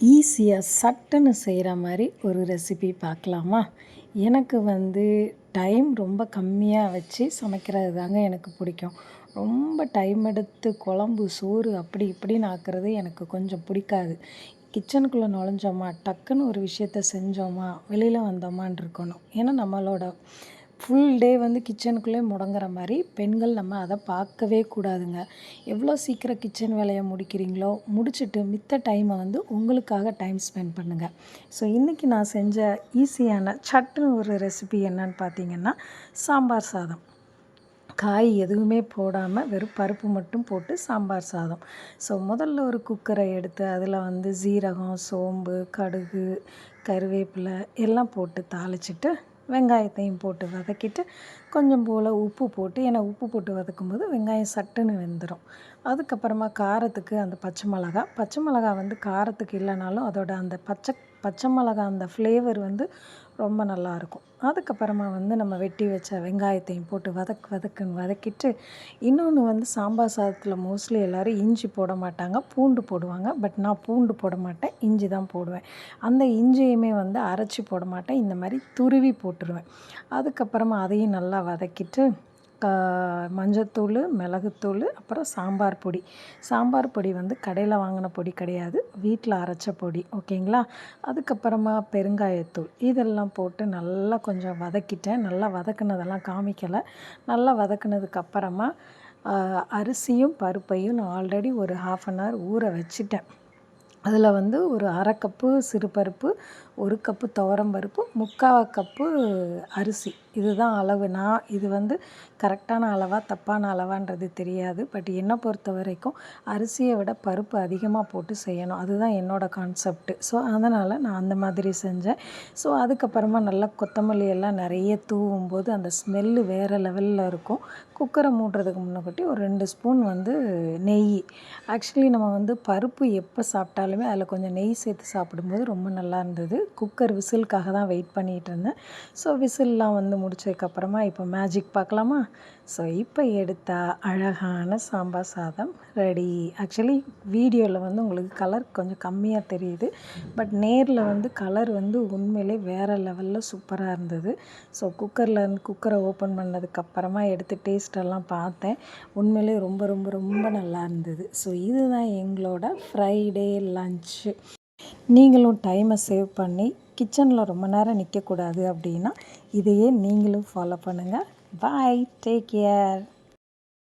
ஈஸியாக சட்டுன்னு செய்கிற மாதிரி ஒரு ரெசிபி பார்க்கலாமா எனக்கு வந்து டைம் ரொம்ப கம்மியாக வச்சு சமைக்கிறது தாங்க எனக்கு பிடிக்கும். ரொம்ப டைம் எடுத்து குழம்பு சோறு அப்படி இப்படின்னு ஆக்குறது எனக்கு கொஞ்சம் பிடிக்காது. கிச்சனுக்குள்ளே நுழைஞ்சோமா டக்குன்னு ஒரு விஷயத்த செஞ்சோமா வெளியில் வந்தோமான்னு இருக்கணும். ஏன்னா நம்மளோட ஃபுல் டே வந்து கிச்சனுக்குள்ளே முடங்குற மாதிரி பெண்கள் நம்ம அதை பார்க்கவே கூடாதுங்க. எவ்வளோ சீக்கிரம் கிச்சன் வேலையை முடிக்கிறீங்களோ முடிச்சுட்டு மித்த டைமை வந்து உங்களுக்காக டைம் ஸ்பெண்ட் பண்ணுங்கள் ஸோ இன்றைக்கி நான் செஞ்ச ஈஸியான சட்டுன்னு ஒரு ரெசிபி என்னன்னு பார்த்தீங்கன்னா சாம்பார் சாதம். காய் எதுவுமே போடாமல் வெறும் பருப்பு மட்டும் போட்டு சாம்பார் சாதம். ஸோ முதல்ல ஒரு குக்கரை எடுத்து அதில் வந்து சீரகம் சோம்பு கடுகு கருவேப்பிலை எல்லாம் போட்டு தாளிச்சிட்டு வெங்காயத்தையும் போட்டு வதக்கிட்டு கொஞ்சம் போல் உப்பு போட்டு ஏன்னா உப்பு போட்டு வதக்கும் போது வெங்காயம் சட்டுன்னு வெந்துடும் அதுக்கப்புறமா காரத்துக்கு அந்த பச்சை மிளகா. பச்சை மிளகா வந்து காரத்துக்கு இல்லைனாலும் அதோட அந்த பச்சை பச்சை மிளகா அந்த ஃப்ளேவர் வந்து ரொம்ப நல்லாயிருக்கும். அதுக்கப்புறமா வந்து நம்ம வெட்டி வச்ச வெங்காயத்தையும் போட்டு வதக்கு வதக்குன்னு வதக்கிட்டு இன்னொன்று வந்து சாம்பார் சாதத்தில் மோஸ்ட்லி எல்லோரும் இஞ்சி போட மாட்டாங்க. பூண்டு போடுவாங்க. பட் நான் பூண்டு போட மாட்டேன். இஞ்சி தான் போடுவேன். அந்த இஞ்சியுமே வந்து அரைச்சி போட மாட்டேன். இந்த மாதிரி துருவி போட்டுருவேன். அதுக்கப்புறமா அதையும் நல்லா வதக்கிட்டு க மஞ்சத்தூள் மிளகுத்தூள் அப்புறம் சாம்பார் பொடி. சாம்பார் பொடி வந்து கடையில் வாங்கின பொடி கிடையாது. வீட்டில் அரைச்ச பொடி ஓகேங்களா? அதுக்கப்புறமா பெருங்காயத்தூள். இதெல்லாம் போட்டு நல்லா கொஞ்சம் வதக்கிட்டேன். நல்லா வதக்குனதெல்லாம் காமிக்கலை. நல்லா வதக்குனதுக்கப்புறமா அரிசியும் பருப்பையும் நான் ஆல்ரெடி ஒரு ஹாஃப் அன் ஹவர் ஊற வச்சுட்டேன். அதில் வந்து ஒரு அரை கப்பு சிறுபருப்பு ஒரு கப்பு துவரம் பருப்பு முக்கால் கப்பு அரிசி. இதுதான் அளவு. நான் இது வந்து கரெக்டான அளவாக தப்பான அளவான்றது தெரியாது. பட் என்னை பொறுத்த வரைக்கும் அரிசியை விட பருப்பு அதிகமாக போட்டு செய்யணும். அதுதான் என்னோடய கான்செப்ட்டு ஸோ அதனால் நான் அந்த மாதிரி செஞ்சேன். ஸோ அதுக்கப்புறமா நல்லா கொத்தமல்லி எல்லாம் நிறைய தூவும் போது அந்த ஸ்மெல்லு வேறு லெவலில் இருக்கும். குக்கரை மூடுறதுக்கு முன்னக்கூட்டி ஒரு ரெண்டு ஸ்பூன் வந்து நெய். ஆக்சுவலி நம்ம வந்து பருப்பு எப்போ சாப்பிட்டாலுமே அதில் கொஞ்சம் நெய் சேர்த்து சாப்பிடும்போது ரொம்ப நல்லா இருந்தது. குக்கர் விசிலுக்காக தான் வெயிட் பண்ணிகிட்டு இருந்தேன் ஸோ விசில்லாம் வந்து முடிச்சதுக்கப்புறமா இப்போ மேஜிக் பார்க்கலாமா? ஸோ இப்போ எடுத்தால் அழகான சாம்பார் சாதம் ரெடி. ஆக்சுவலி வீடியோவில் வந்து உங்களுக்கு கலர் கொஞ்சம் கம்மியாக தெரியுது. பட் நேரில் வந்து கலர் வந்து உண்மையிலே வேறு லெவலில் சூப்பராக இருந்தது. ஸோ குக்கரில் இருந்து குக்கரை ஓப்பன் பண்ணதுக்கப்புறமா எடுத்து டேஸ்ட்டெல்லாம் பார்த்தேன். உண்மையிலே ரொம்ப ரொம்ப ரொம்ப நல்லா இருந்தது. ஸோ இதுதான் எங்களோட ஃப்ரைடே லன்ச்சு. நீங்களும் டைமை சேவ் பண்ணி கிச்சனில் ரொம்ப நேரம் நிற்கக்கூடாது அப்படின்னா இதையே நீங்களும் ஃபாலோ பண்ணுங்கள் பாய் டேக் கேர்